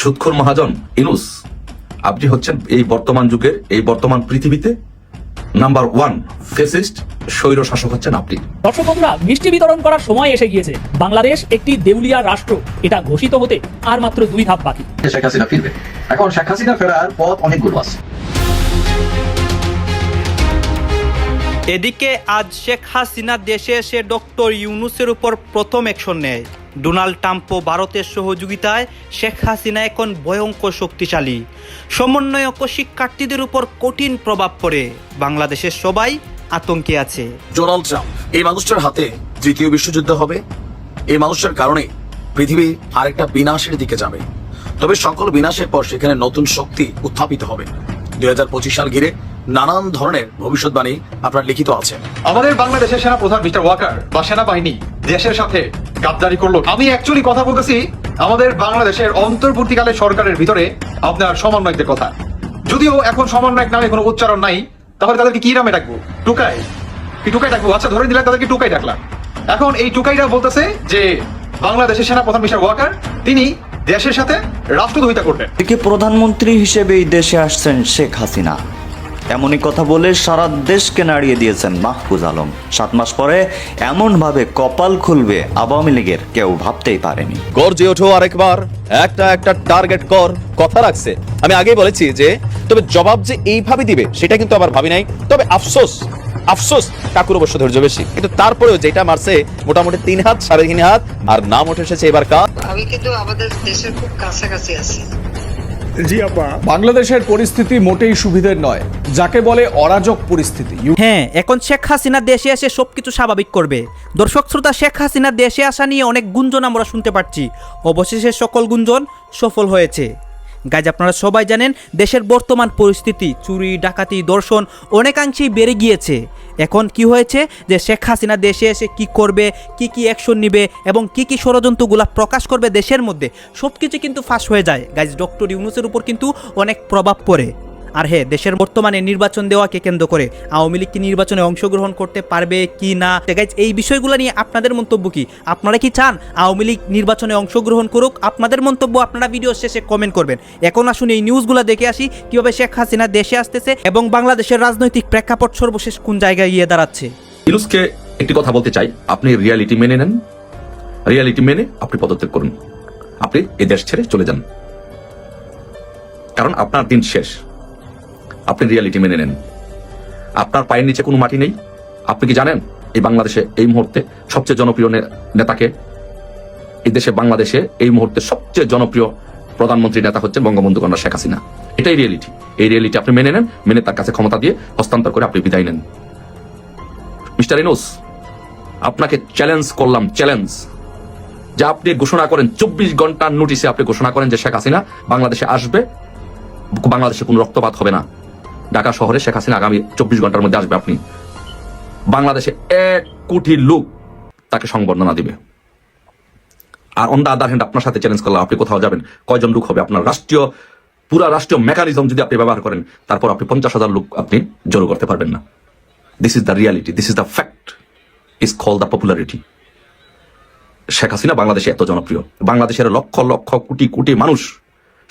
সুৎখর মহাজন ইনুস আপনি হচ্ছেন এই বর্তমান যুগের এই বর্তমান পৃথিবীতে নাম্বার ওয়ান ফেসিস্ট স্বৈর শাসক হচ্ছেন আপনি। দর্শক বন্ধুরা মিষ্টি বিতরণ করার সময় এসে গিয়েছে। বাংলাদেশ একটি দেউলিয়া রাষ্ট্র এটা ঘোষিত হতে আর মাত্র দুই ধাপ বাকি। শেখ হাসিনা ফিরবে। এখন শেখ হাসিনা ফেরার পথ অনেকগুলো আছে। এদিকে আজ শেখ হাসিনা দেশে এসে ডক্টর ইউনুসের উপর প্রথম অ্যাকশন নেয়। ডোনাল্ড ট্রাম্প ও ভারতের সহযোগিতায় শেখ হাসিনা এখন ভয়ঙ্কর শক্তিশালী। সমন্বয়ক শিক্ষার্থীদের উপর কঠিন প্রভাব পড়ে। বাংলাদেশের সবাই আতঙ্কে আছে। ডোনাল্ড ট্রাম্প, এই মানুষটার হাতে তৃতীয় বিশ্বযুদ্ধ হবে। এই মানুষটার কারণে পৃথিবী আরেকটা বিনাশের দিকে যাবে। তবে সকল বিনাশের পর সেখানে নতুন শক্তি উত্থাপিত হবে। দুই হাজার পঁচিশ সাল ঘিরে নানান ধরনের ভবিষ্যৎবাণী আপনার লিখিত আছে। আমাদের বাংলাদেশের সেনা প্রধান মিস্টার ওয়াকার বা সেনাবাহিনী দেশের সাথে গাদ্দারি করল। আমি অ্যাকচুয়ালি কথা বলতেছি আমাদের বাংলাদেশের অন্তর্বর্তীকালে সরকারের ভিতরে আপনার সমন্বয়কদের কথা। যদিও এখন সমন্বয়ক নামে কোনো উচ্চারণ নাই তাহলে তাদেরকে কি নামে ডাকবো? টুকাই। কি টুকাই ডাকবো? আচ্ছা ধরে দিলাম তাদেরকে টুকাই ডাকলাম। এখন এই টুকাইরা বলতেছে যে বাংলাদেশের সেনা প্রধান মিস্টার ওয়াকার তিনি দেশের সাথে রাষ্ট্রদ্রোহিতা করলেন। প্রধানমন্ত্রী হিসেবে এই দেশে আসছেন শেখ হাসিনা। এমনই কথা বলে সারা দেশকে নাড়িয়ে দিয়েছেন মাহফুজ আলম। সাত মাস পরে এমনভাবে কপাল খুলবে আওয়ামী লীগের কেউ ভাবতেই পারেনি। গর্জে ওঠো আরেকবার একটা একটা টার্গেট কর কথা রাখছে। আমি আগেই বলেছি যে তবে জবাব যে এইভাবে দিবে সেটা কিন্তু আবার ভাবি নাই। তবে আফসোস আফসোস কাকুর অবশ্য ধৈর্য বেশি। কিন্তু তারপরেও যেটা মারছে মোটামুটি তিন হাত সাড়ে তিন হাত আর নাম উঠে এসেছে এবার কার? আমি কিন্তু আমাদের দেশের খুব কাছাকাছি আছি। বাংলাদেশের পরিস্থিতি মোটেই সুবিধের নয়। যাকে বলে অরাজক পরিস্থিতি হ্যাঁ এখন শেখ হাসিনা দেশে এসে সবকিছু স্বাভাবিক করবে। দর্শক শ্রোতা শেখ হাসিনা দেশে আসা নিয়ে অনেক গুঞ্জন আমরা শুনতে পাচ্ছি। অবশেষে সকল গুঞ্জন সফল হয়েছে। গাইজ আপনারা সবাই জানেন দেশের বর্তমান পরিস্থিতি চুরি ডাকাতি দর্শন অনেকাংশেই বেড়ে গিয়েছে। এখন কি হয়েছে? যে শেখ হাসিনা দেশে এসে কি করবে? কি কি অ্যাকশন নিবে? এবং কি কি ষড়যন্ত্রগুলো প্রকাশ করবে দেশের মধ্যে? সব কিছু কিন্তু ফাঁস হয়ে যায়। গাইজ ডক্টর ইউনুসের উপর কিন্তু অনেক প্রভাব পড়ে। আর হ্যাঁ দেশের বর্তমানে নির্বাচন দেওয়াকে কেন্দ্র করে আওয়ামী লীগ কি নির্বাচনে অংশগ্রহণ করতে পারবে কি না? এই বিষয়গুলো নিয়ে আপনাদের মন্তব্য কি? আপনারা কি চান আওয়ামী লীগ নির্বাচনে অংশগ্রহণ করুক? আপনাদের মন্তব্য আপনারা ভিডিও শেষে কমেন্ট করবেন। এখন আসুন এই নিউজগুলো দেখে আসি, কীভাবে শেখ হাসিনা দেশে আসতেছে এবং বাংলাদেশের রাজনৈতিক প্রেক্ষাপট সর্বশেষ কোন জায়গায় গিয়ে দাঁড়াচ্ছে? একটি কথা বলতে চাই, আপনি রিয়ালিটি মেনে নেন। রিয়ালিটি মেনে আপনি পদত্যাগ করুন। আপনি এ দেশ ছেড়ে চলে যান। কারণ আপনার দিন শেষ। আপনি রিয়ালিটি মেনে নেন। আপনার পায়ের নিচে কোনো মাটি নেই। আপনি কি জানেন, এই বাংলাদেশে এই মুহূর্তে সবচেয়ে জনপ্রিয় নেতাকে? এই দেশে, বাংলাদেশে এই মুহূর্তে সবচেয়ে জনপ্রিয় প্রধানমন্ত্রী নেতা হচ্ছেন বঙ্গবন্ধু কন্যা শেখ হাসিনা। এটাই রিয়েলিটি এই রিয়েলিটি আপনি মেনে নেন, মেনে তার কাছে ক্ষমতা দিয়ে হস্তান্তর করে আপনি বিদায় নেন। মিস্টার ইনোস, আপনাকে চ্যালেঞ্জ করলাম চ্যালেঞ্জ যে আপনি ঘোষণা করেন, চব্বিশ ঘণ্টার নোটিশে আপনি ঘোষণা করেন যে শেখ হাসিনা বাংলাদেশে আসবে। বাংলাদেশে কোনো রক্তপাত হবে না। ঢাকা শহরে শেখ হাসিনা আগামী চব্বিশ ঘণ্টার মধ্যে আসবে আপনি। বাংলাদেশে এক কোটি লোক তাকে সংবর্ধনা দিবে। আর অন দা আদার হ্যান্ড আপনার সাথে চ্যালেঞ্জ করলাম, আপনি কোথাও যাবেন, কয়জন লোক হবে আপনার রাষ্ট্রীয়, পুরা রাষ্ট্রীয় মেকানিজম যদি আপনি ব্যবহার করেন, তারপর আপনি পঞ্চাশ হাজার লোক আপনি জড়ো করতে পারবেন না। This is the reality this is the fact is call the popularity Sheikh Hasina বাংলাদেশে এত জনপ্রিয়। বাংলাদেশের লক্ষ লক্ষ কোটি কোটি মানুষ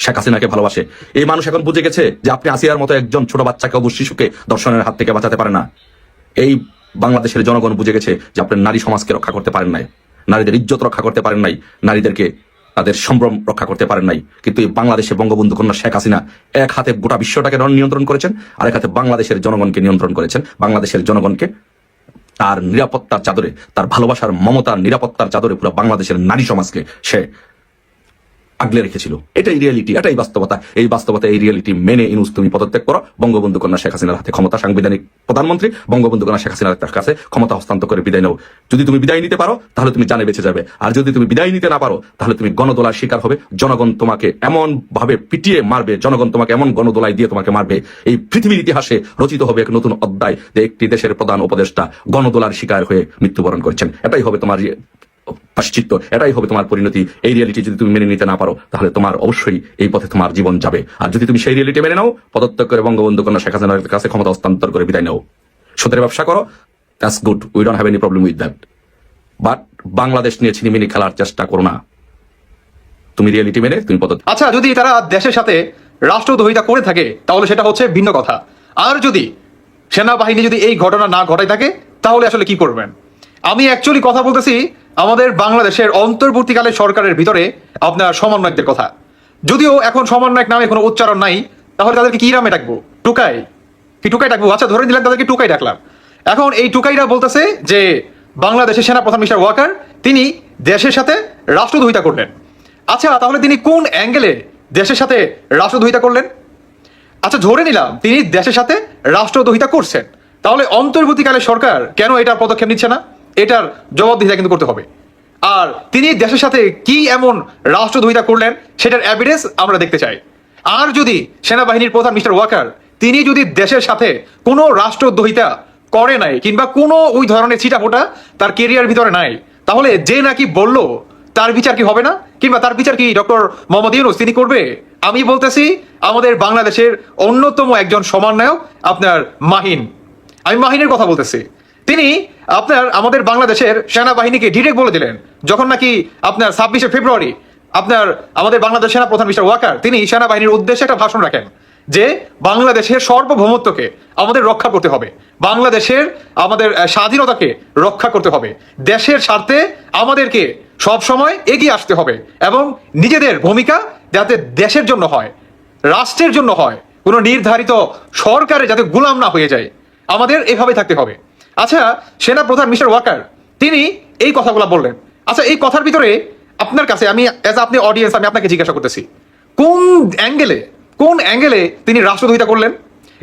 শেখ হাসিনাকে ভালোবাসে। এই মানুষ এখন বুঝে গেছে যে আপনি আসিয়ার মতো একজন ছোট বাচ্চাকে অবশ্য শিশুকে দর্শনের হাত থেকে বাঁচাতে পারে না। এই বাংলাদেশের জনগণ বুঝে গেছে যে আপনি নারী সমাজকে রক্ষা করতে পারেন নাই, নারীদের ইজ্জত রক্ষা করতে পারেন নাই, নারীদেরকে তাদের সম্ভ্রম রক্ষা করতে পারেন নাই। কিন্তু এই বাংলাদেশে বঙ্গবন্ধু কন্যা শেখ হাসিনা এক হাতে গোটা বিশ্বটাকে নিয়ন্ত্রণ করেছেন, আরেক হাতে বাংলাদেশের জনগণকে নিয়ন্ত্রণ করেছেন। বাংলাদেশের জনগণকে তার নিরাপত্তার চাদরে, তার ভালোবাসার, মমতার নিরাপত্তার চাদরে পুরো বাংলাদেশের নারী সমাজকে সে আগলে রেখেছিল। এটাই রিয়েলিটি এটাই বাস্তবতা। এই বাস্তবতা, এই রিয়েলিটি মেনে ইনুস, তুমি পদত্যাগ করো। বঙ্গবন্ধু কন্যা শেখ হাসিনার হাতে ক্ষমতা, সাংবিধানিক প্রধানমন্ত্রী। বঙ্গবন্ধু কন্যা শেখ হাসিনার কাছে ক্ষমতা হস্তান্তর করে বিদায় নাও। যদি তুমি বিদায় নিতে পারো, তাহলে তুমি জানে বেঁচে যাবে। আর যদি তুমি বিদায় নিতে না পারো, তাহলে তুমি গণদোলার শিকার হবে। জনগণ তোমাকে এমন ভাবে পিটিয়ে মারবে, জনগণ তোমাকে এমন গণদোলায় দিয়ে তোমাকে মারবে। এই পৃথিবীর ইতিহাসে রচিত হবে এক নতুন অধ্যায় যে একটি দেশের প্রধান উপদেষ্টা গণদোলার শিকার হয়ে মৃত্যুবরণ করছেন। এটাই হবে তোমার পাশ্চিত্য, এটাই হবে তোমার পরিণতি। এই রিয়েলিটি যদি তুমি মেনে নিতে না পারো, তাহলে তোমার অবশ্যই এই পথে তোমার জীবন যাবে। আর যদি তুমি সেই রিয়েলিটি মেনে নাও, পদত্যাগ করে বঙ্গবন্ধু কন্যা শেখ হাসিনার কাছে ক্ষমতা হস্তান্তর করে বিদায় নাও। সুদের ব্যবসা করো that's good we don't have any problem with that but Bangladesh নিয়ে ছিনিমিনি খেলার চেষ্টা করো না। তুমি রিয়েলিটি মেনে, তুমি পদ আচ্ছা যদি তারা দেশের সাথে রাষ্ট্রদ্রোহিতা করে থাকে, তাহলে সেটা হচ্ছে ভিন্ন কথা। আর যদি সেনাবাহিনী যদি এই ঘটনা না ঘটাই থাকে, তাহলে আসলে কি করবেন? আমি অ্যাকচুয়ালি কথা বলতেছি আমাদের বাংলাদেশের অন্তর্বর্তীকালে সরকারের ভিতরে আপনার সমন্বয়কদের কথা। যদিও এখন সমন্বয়ক নামে কোনো উচ্চারণ নাই, তাহলে তাদেরকে কি নামে ডাকবো? টুকাই? কি টুকাই ডাকবো? আচ্ছা ধরে নিলাম তাদেরকে টুকাই ডাকলাম। এখন এই টুকাইরা বলতেছে যে, বাংলাদেশের সেনাপ্রধান মিস্টার ওয়াকার, তিনি দেশের সাথে রাষ্ট্রদ্রোহিতা করলেন। আচ্ছা তাহলে তিনি কোন অ্যাঙ্গেলে দেশের সাথে রাষ্ট্রদ্রোহিতা করলেন? আচ্ছা ধরে নিলাম তিনি দেশের সাথে রাষ্ট্রদ্রোহিতা করছেন। তাহলে অন্তর্বর্তীকালে সরকার কেন এটার পদক্ষেপ নিচ্ছে না? এটার জবাবদিহিতা কিন্তু করতে হবে। আর তিনি দেশের সাথে কি এমন রাষ্ট্রদ্রোহিতা করলেন, সেটার এভিডেন্স আমরা দেখতে চাই। আর যদি সেনাবাহিনীর প্রধান মিস্টার ওয়াকার, তিনি যদি দেশের সাথে কোনো রাষ্ট্রদ্রোহিতা করে নাই, কিংবা কোনো ওই ধরনের ছিটাফোটা তার কেরিয়ার ভিতরে নাই, তাহলে যে নাকি বলল, তার বিচার কি হবে না? কিংবা তার বিচার কি ডক্টর মোহাম্মদ ইউনুস তিনি করবে? আমি বলতেছি, আমাদের বাংলাদেশের অন্যতম একজন সমন্বয়ক, আপনার মাহিন। আমি মাহিনের কথা বলতেছি। তিনি আপনার, আমাদের বাংলাদেশের সেনাবাহিনীকে ডিরেক্ট বলে দিলেন। যখন নাকি আপনার ছাব্বিশে ফেব্রুয়ারি আপনার, আমাদের বাংলাদেশ সেনা প্রধান মিস্টার ওয়াকার, তিনি সেনাবাহিনীর উদ্দেশ্যে একটা ভাষণ রাখেন যে বাংলাদেশের সার্বভৌমত্বকে আমাদের রক্ষা করতে হবে। বাংলাদেশের আমাদের স্বাধীনতাকে রক্ষা করতে হবে। দেশের স্বার্থে আমাদেরকে সব সময় এগিয়ে আসতে হবে এবং নিজেদের ভূমিকা যাতে দেশের জন্য হয়, রাষ্ট্রের জন্য হয়। কোনো নির্ধারিত সরকারে যাতে গোলাম না হয়ে যায়। আমাদের এভাবে থাকতে হবে। আচ্ছা সেনা প্রধান মিস্টার ওয়াকার, তিনি এই কথাগুলো বললেন। আচ্ছা এই কথার ভিতরে আপনার কাছে আমি অ্যাজ আপনি অডিয়েন্স আমি আপনাকে জিজ্ঞাসা করতেছি। কোন অ্যাঙ্গেলে কোন অ্যাঙ্গেলে তিনি রাষ্ট্রদ্রোহিতা করলেন?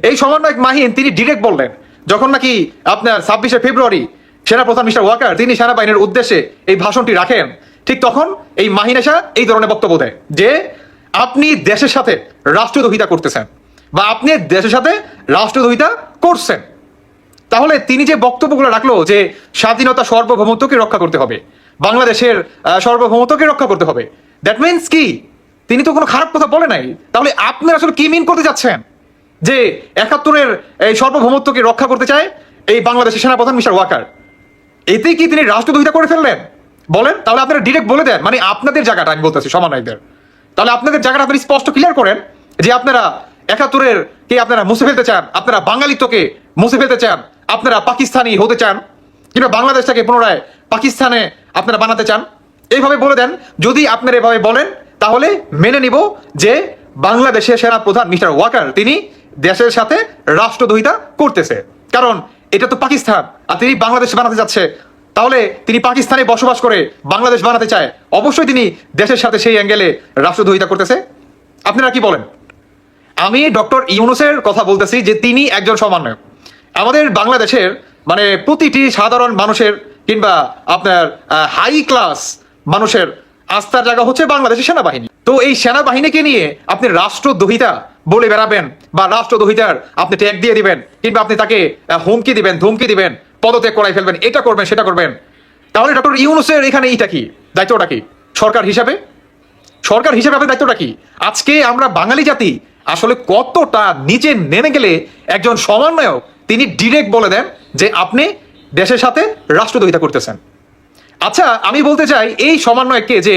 এই সমন্বয়ক মাহিন, তিনি ডিরেক্ট বললেন, যখন নাকি আপনার ছাব্বিশে ফেব্রুয়ারি সেনাপ্রধান মিস্টার ওয়াকার, তিনি সেনাবাহিনীর উদ্দেশ্যে এই ভাষণটি রাখেন, ঠিক তখন এই মাহিনেশা এই ধরনের বক্তব্য দেয় যে, আপনি দেশের সাথে রাষ্ট্রদ্রোহিতা করতেছেন, বা আপনি দেশের সাথে রাষ্ট্রদ্রোহিতা করছেন। তাহলে তিনি যে বক্তব্যগুলো রাখল যে স্বাধীনতা সর্বভৌমত্বকে রক্ষা করতে হবে, বাংলাদেশের সর্বভৌমত্বকে রক্ষা করতে হবে দ্যাট মিনস কি? তিনি তো কোনো খারাপ কথা বলে নাই। তাহলে আপনারা আসলে কি মিন করতে যাচ্ছেন? যে একাত্তরের এই সর্বভৌমত্বকে রক্ষা করতে চায় এই বাংলাদেশের সেনাপ্রধান মিস্টার ওয়াকার। এতে কি তিনি রাষ্ট্রদ্রোহিতা করে ফেললেন? বলেন, তাহলে আপনারা ডিরেক্ট বলে দেন। মানে আপনাদের জায়গাটা, আমি বলতেছি সমন্বয়কদের। তাহলে আপনাদের জায়গাটা আপনি স্পষ্ট ক্লিয়ার করেন যে আপনারা একাত্তরের কে আপনারা মুছে ফেলতে চান, আপনারা বাঙালিত্বকে মুছে ফেলতে চান আপনারা পাকিস্তানি হতে চান কিংবা বাংলাদেশটাকে পুনরায় পাকিস্তানে আপনারা বানাতে চান, এইভাবে বলে দেন। যদি আপনারা এভাবে বলেন, তাহলে মেনে নিব যে বাংলাদেশের সেনা প্রধান মিস্টার ওয়াকার, তিনি দেশের সাথে রাষ্ট্রদ্রোহিতা করতেছে। কারণ এটা তো পাকিস্তান, আর তিনি বাংলাদেশ বানাতে যাচ্ছে। তাহলে তিনি পাকিস্তানে বসবাস করে বাংলাদেশ বানাতে চায়। অবশ্যই তিনি দেশের সাথে সেই অ্যাঙ্গেলে রাষ্ট্রদ্রোহিতা করতেছে। আপনারা কি বলেন? আমি ডক্টর ইউনুসের কথা বলতেছি যে তিনি একজন সমন্বয়ক। আমাদের বাংলাদেশের মানে প্রতিটি সাধারণ মানুষের কিংবা আপনার হাই ক্লাস মানুষের আস্থার জায়গা হচ্ছে বাংলাদেশের সেনাবাহিনী। তো এই সেনাবাহিনীকে নিয়ে আপনি রাষ্ট্রদ্রোহিতা বলে বেড়াবেন বা রাষ্ট্রদ্রোহিতার আপনি ট্যাগ দিয়ে দিবেন কিংবা আপনি তাকে হুমকি দিবেন, ধুমকি দিবেন, পদত্যাগ করাই ফেলবেন, এটা করবেন, সেটা করবেন। তাহলে ডক্টর ইউনুসের এখানে এইটা কি? দায়িত্বটা কি? সরকার হিসাবে? সরকার হিসেবে আপনার দায়িত্বটা কি? আজকে আমরা বাঙালি জাতি আসলে কতটা নিচে নেমে গেলে একজন সমন্বয়ক তিনি ডিরেক্ট বলে দেন যে আপনি দেশের সাথে রাষ্ট্রদ্রোহিতা করতেছেন। আচ্ছা আমি বলতে চাই এই সমন্বয়কে যে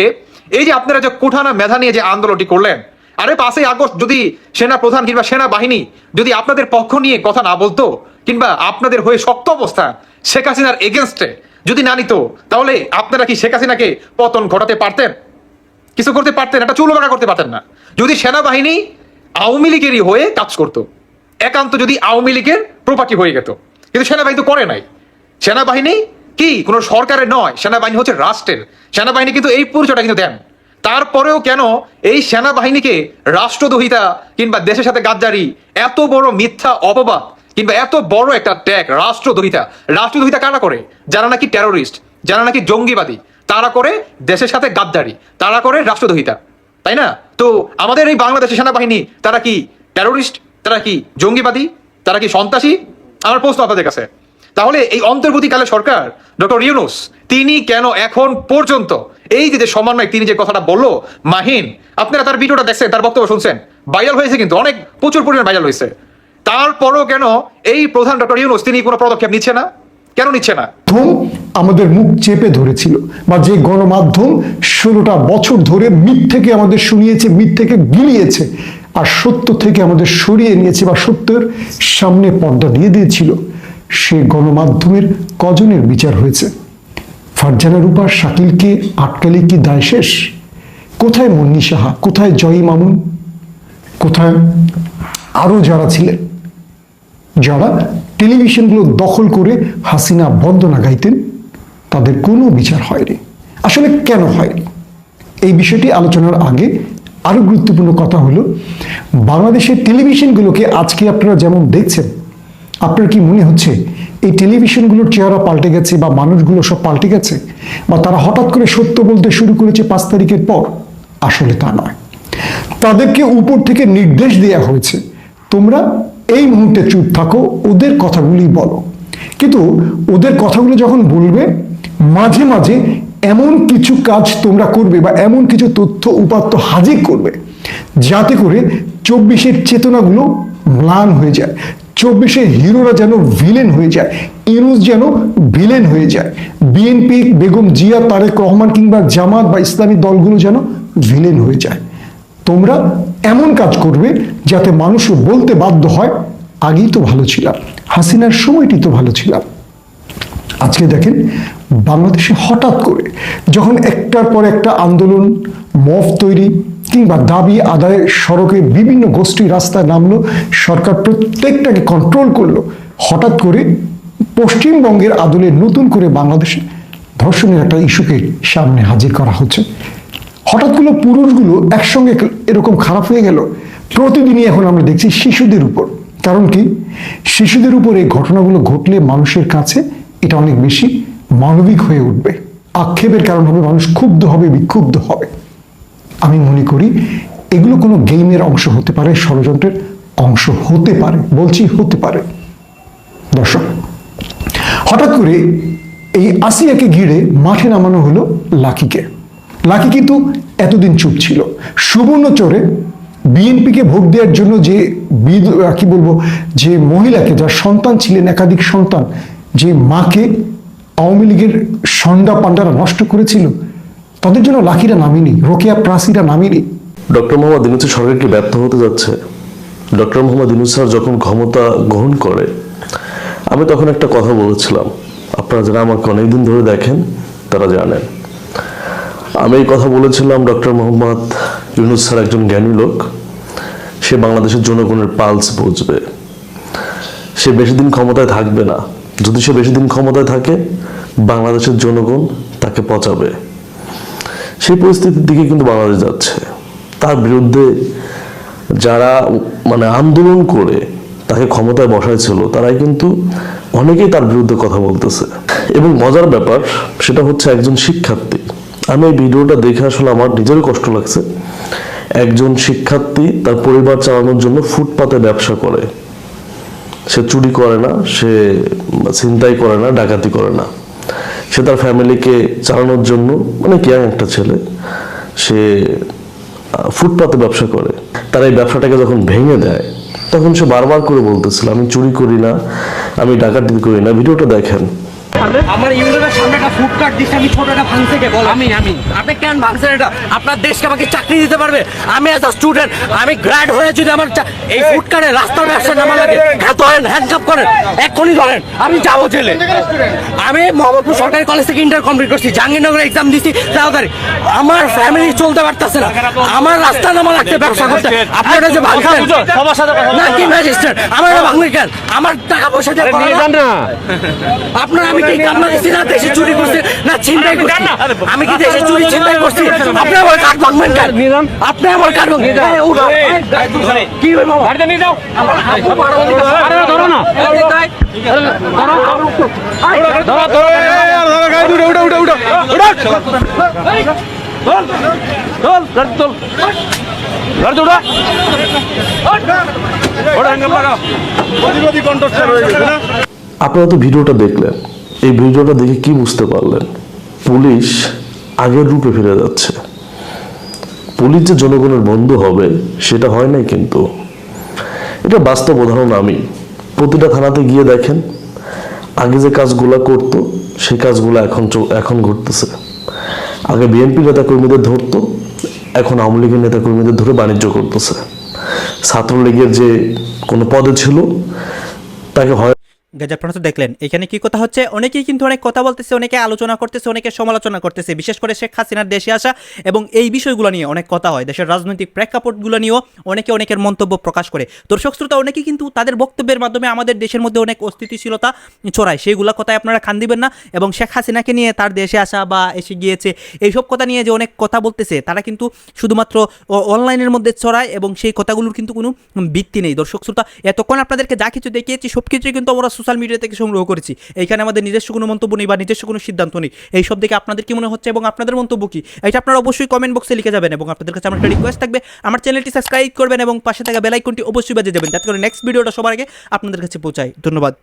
এই যে আপনারা যে কোঠানা মেধা নিয়ে যে আন্দোলনটি করলেন, আরে পাঁচই আগস্ট যদি সেনা প্রধান কিংবা সেনা বাহিনী যদি আপনাদের পক্ষ নিয়ে কথা না বলতো, কিংবা আপনাদের হয়ে শক্ত অবস্থা শেখ হাসিনার এগেনস্টে যদি না নিত, তাহলে আপনারা কি শেখ হাসিনাকে পতন ঘটাতে পারতেন? কিছু করতে পারতেন, একটা চুলো করতে পারতেন না। যদি সেনাবাহিনী আওয়ামী লীগেরই হয়ে কাজ করতো। একান্ত যদি আওয়ামী লীগের প্রপার্টি হয়ে যেত কিন্তু সেনাবাহিনী তো করে নাই। সেনাবাহিনী কি? কোনো সরকারের নয়। সেনাবাহিনী হচ্ছে রাষ্ট্রের। সেনাবাহিনী কিন্তু এই পরিচয়টা কিন্তু দেন। তারপরেও কেন এই সেনাবাহিনীকে রাষ্ট্রদ্রোহিতা কিংবা দেশের সাথে গাদ্দারি, এত বড় মিথ্যা অপবাদ কিংবা এত বড় একটা ট্যাগ, রাষ্ট্রদ্রোহিতা। রাষ্ট্রদ্রোহিতা কারা করে? যারা নাকি টেরোরিস্ট যারা নাকি জঙ্গিবাদী, তারা করে দেশের সাথে গাদ্দারি, তারা করে রাষ্ট্রদ্রোহিতা। তাই না? তো আমাদের এই বাংলাদেশের সেনাবাহিনী, তারা কি টেরোরিস্ট তারা কি জঙ্গিবাদী? তারা কি সন্ত্রাসী? আমার প্রশ্ন আপনাদের কাছে। তাহলে এই অন্তর্বর্তীকালে সরকার, ডক্টর ইউনুস, তিনি কেন এখন পর্যন্ত, এই যে সমন্বয় তিনি যে কথাটা বলল, মাহিন, আপনারা তার ভিডিওটা দেখছেন, তার বক্তব্য শুনছেন ভাইরাল হয়েছে কিন্তু, অনেক প্রচুর পরিমাণ ভাইরাল হয়েছে। তারপরও কেন এই প্রধান ডক্টর ইউনুস, তিনি কোনো পদক্ষেপ নিচ্ছে না? কেন নিচ্ছে না? আমাদের মুখ চেপে ধরেছিল, বা যে গণমাধ্যম ষোলোটা বছর ধরে মিথ্যেকে আমাদের শুনিয়েছে, মিথ্যেকে গিলিয়েছে। আর সত্য থেকে আমাদের সরিয়ে নিয়েছে বা সত্যের সামনে পর্দা দিয়ে দিয়েছিল। সে গণমাধ্যমের কজনের বিচার হয়েছে? ফারজানা রূপা শাকিলকে আটকালে কি দায় শেষ? কোথায় মুন্নি সাহা? কোথায় জয়ী মামুন? কোথায় আরও যারা ছিলেন? যারা টেলিভিশনগুলো দখল করে হাসিনা বন্দনা গাইতেন, তাদের কোনো বিচার হয়নি। আসলে কেন হয়নি? এই বিষয়টি আলোচনার আগে আরও গুরুত্বপূর্ণ কথা হলো, বাংলাদেশের টেলিভিশনগুলোকে আজকে আপনারা যেমন দেখছেন, আপনার কি মনে হচ্ছে এই টেলিভিশনগুলোর চেহারা পাল্টে গেছে বা মানুষগুলো সব পাল্টে গেছে বা তারা হঠাৎ করে সত্য বলতে শুরু করেছে পাঁচ তারিখের পর? আসলে তা নয়। তাদেরকে উপর থেকে নির্দেশ দেওয়া হয়েছে, তোমরা এই মুহূর্তে চুপ থাকো, ওদের কথাগুলি বলো। কিন্তু ওদের কথাগুলো যখন বলবে, মাঝে মাঝে এমন কিছু কাজ তোমরা করবে বা এমন কিছু তথ্য উপাত্ত হাজির করবে, যাতে করে চব্বিশের চেতনাগুলো ম্লান হয়ে যায় চব্বিশে হিরোরা যেন ভিলেন হয়ে যায়, ইউনুস যেন ভিলেন হয়ে যায়, বিএনপি, বেগম জিয়া, তারেক রহমান কিংবা জামাত বা ইসলামী দলগুলো যেন ভিলেন হয়ে যায়। তোমরা এমন কাজ করবে যাতে মানুষ বলতে বাধ্য হয়, আগেই তো ভালো ছিলাম, হাসিনার সময়টি তো ভালো ছিলাম। আজকে দেখেন, বাংলাদেশে হঠাৎ করে যখন একটার পর একটা আন্দোলন, মফ তৈরি কিংবা দাবি আদায়ের সড়কে বিভিন্ন গোষ্ঠী রাস্তায় নামলো, সরকার প্রত্যেকটাকে কন্ট্রোল করল, হঠাৎ করে পশ্চিমবঙ্গের আদলে নতুন করে বাংলাদেশে ধর্ষণের একটা ইস্যুকে সামনে হাজির করা হচ্ছে। হঠাৎ করে পুরুষগুলো একসঙ্গে এরকম খারাপ হয়ে গেল। প্রতিদিনই এখন আমরা দেখছি শিশুদের উপর। কারণ কি? শিশুদের উপর এই ঘটনাগুলো ঘটলে মানুষের কাছে এটা অনেক বেশি মানবিক হয়ে উঠবে। আক্ষেপের কারণ হবে মানুষ ক্ষুব্ধ হবে, বিক্ষুব্ধ হবে। আমি মনে করি এগুলো কোনো গেমের অংশ হতে পারে, ষড়যন্ত্রের অংশ হতে পারে, বলছি হতে পারে। দর্শক, হঠাৎ করে এই আসিয়াকে ঘিরে মাঠে নামানো হলো লাকিকে। লাকি কিন্তু এতদিন চুপ ছিল। সুবর্ণচরে বিএনপিকে ভোট দেওয়ার জন্য যে কি বলব, যে মহিলাকে, যার সন্তান ছিলেন, একাধিক সন্তান যে মাকে আওয়ামী লীগের সন্ডা পান্ডারা নষ্ট করেছিল, তাদের জন্য লাকিরা নামিনি, রোকেয়া প্রাসিরা নামিনি। ডক্টর মোহাম্মদ ইউনুসের সরকার কি ব্যর্থ হতে যাচ্ছে? ডক্টর মোহাম্মদ ইউনুস স্যার যখন ক্ষমতা গ্রহণ করে, আমি তখন একটা কথা বলেছিলাম। আপনারা যারা আমাকে অনেকদিন ধরে দেখেন, তারা জানেন। আমি এই কথা বলেছিলাম ডক্টর মোহাম্মদ ইউনুস স্যার একজন জ্ঞানী লোক। সে বাংলাদেশের জনগণের পালস বুঝবে। সে বেশি দিন ক্ষমতায় থাকবে না। যদি সে বেশি দিন ক্ষমতায় থাকে, বাংলাদেশের জনগণ তাকে পচাবে। সেই পরিস্থিতির দিকে কিন্তু বাংলাদেশ যাচ্ছে। তার বিরুদ্ধে যারা মানে আন্দোলন করে তাকে ক্ষমতায় বসাইছিল তারাই কিন্তু অনেকেই তার বিরুদ্ধে কথা বলতেছে। এবং মজার ব্যাপার, সেটা হচ্ছে একজন শিক্ষার্থী। আমি এই ভিডিওটা দেখে আসলে আমার নিজেরও কষ্ট লাগছে। একজন শিক্ষার্থী তার পরিবার চালানোর জন্য ফুটপাতে ব্যবসা করে। সে চুরি করে না, সে চিন্তাই করে না, ডাকাতি করে না। সে তার ফ্যামিলিকে চালানোর জন্য অনেক ইয়াং একটা ছেলে, সে ফুটপাতে ব্যবসা করে। তার এই ব্যবসাটাকে যখন ভেঙে দেয়, তখন সে বারবার করে বলতেছিল, আমি চুরি করি না, আমি ডাকাতি করি না, ভিডিওটা দেখেন। আমার ইউনিয়নের সামনে একটা ফুড কার্ট দিচ্ছে আমি ছোট একটা ভাঙছে কে বল। আমি আমি। আপনি কেন ভাঙছেন এটা? আপনার দেশকে আমাকে চাকরি দিতে পারবে? আমি এজ স্টুডেন্ট আমি গ্র্যাড হয়ে যদি আমার এই ফুড কার্টে রাস্তার ব্যবসা নামা লাগে ধরেন হ্যান্ডকাপ করেন এক্ষুনি ধরেন আমি যাব জেলে। আমি মোহাম্মদপুর সরকারি কলেজ থেকে ইন্টার কমপ্লিট করছি জাহাঙ্গীরনগর এক্সাম দিচ্ছি তাড়াতাড়ি আমার ফ্যামিলি চলতে পারতেছে না। আমার রাস্তা নামা লাগছে ব্যবসা করতে। আপনারা যে ভাঙছেন? না কি ম্যাজিস্ট্রেট আমার কেন? আমার টাকা পয়সা দিয়ে আপনার আমি না দেশে চুরি করছি না করছি আমি কি দেশে চুরি করছি আপনি আমার কাঠ ভাঙবেন কেন আপনি আমার কাঠ ভাঙবেন কি হইব গাড়িতে নিয়ে যাও আমার আব্বু মারামারি করছে। আরে ধরো না ধরো ধরো ধরো আপনারা তো ভিডিওটা দেখলেন এই ভিডিওটা দেখে কি বুঝতে পারলেন? পুলিশ আগের রূপে ফিরে যাচ্ছে। পুলিশ যে জনগণের বন্ধু হবে, সেটা হয় নাই কিন্তু। এটা বাস্তব উদাহরণ আমি। প্রতিটা থানাতে গিয়ে দেখেন, আগে যে কাজগুলা করতো, সেই কাজগুলো এখন এখন ঘটতেছে। আগে বিএনপি নেতাকর্মীদের ধরতো, এখন আওয়ামী লীগের নেতাকর্মীদের ধরে বাণিজ্য করতেছে। ছাত্রলীগের যে কোনো পদে ছিল, তাকে হয় গাইজ আপনারা দেখলেন। এখানে কি কথা হচ্ছে? অনেকেই কিন্তু অনেক কথা বলতেছে, অনেকে আলোচনা করতেছে, অনেকে সমালোচনা করতেছে। বিশেষ করে শেখ হাসিনার দেশে আসা এবং এই বিষয়গুলো নিয়ে অনেক কথা হয়। দেশের রাজনৈতিক প্রেক্ষাপটগুলো নিয়েও অনেকে অনেকের মন্তব্য প্রকাশ করে। দর্শক শ্রোতা, অনেকেই কিন্তু তাদের বক্তব্যের মাধ্যমে আমাদের দেশের মধ্যে অনেক অস্থিতিশীলতা ছড়ায়। সেইগুলো কথায় আপনারা খান দিবেন না এবং শেখ হাসিনাকে নিয়ে তার দেশে আসা বা এসে গিয়েছে, এইসব কথা নিয়ে যে অনেক কথা বলতেছে, তারা কিন্তু শুধুমাত্র অনলাইনের মধ্যে ছড়ায় এবং সেই কথাগুলোর কিন্তু কোনো ভিত্তি নেই। দর্শক শ্রোতা, এতক্ষণ আপনাদেরকে যা কিছু দেখিয়েছি সব কিছুই কিন্তু আমরা সোশ্যাল মিডিয়া থেকে সংগ্রহ করেছি। এইখানে আমাদের নিজস্ব কোনো মন্তব্য নেই বা নিজস্ব কোনো সিদ্ধান্ত নেই। এই সব দেখে আপনাদের কি মনে হচ্ছে এবং আপনাদের মন্তব্য কি? এটা আপনারা অবশ্যই কমেন্ট বক্সে লিখে যাবেন এবং আপনাদের কাছে আমার একটা রিকোয়েস্ট থাকবে। আমার চ্যানেলটি সাবস্ক্রাইব করবেন এবং পাশে থাকা বেলাইকনটি অবশ্যই বাজে দেবেন। যাতে করে নেক্সট ভিডিওটা সবার আগে আপনাদের কাছে পৌঁছায়। ধন্যবাদ।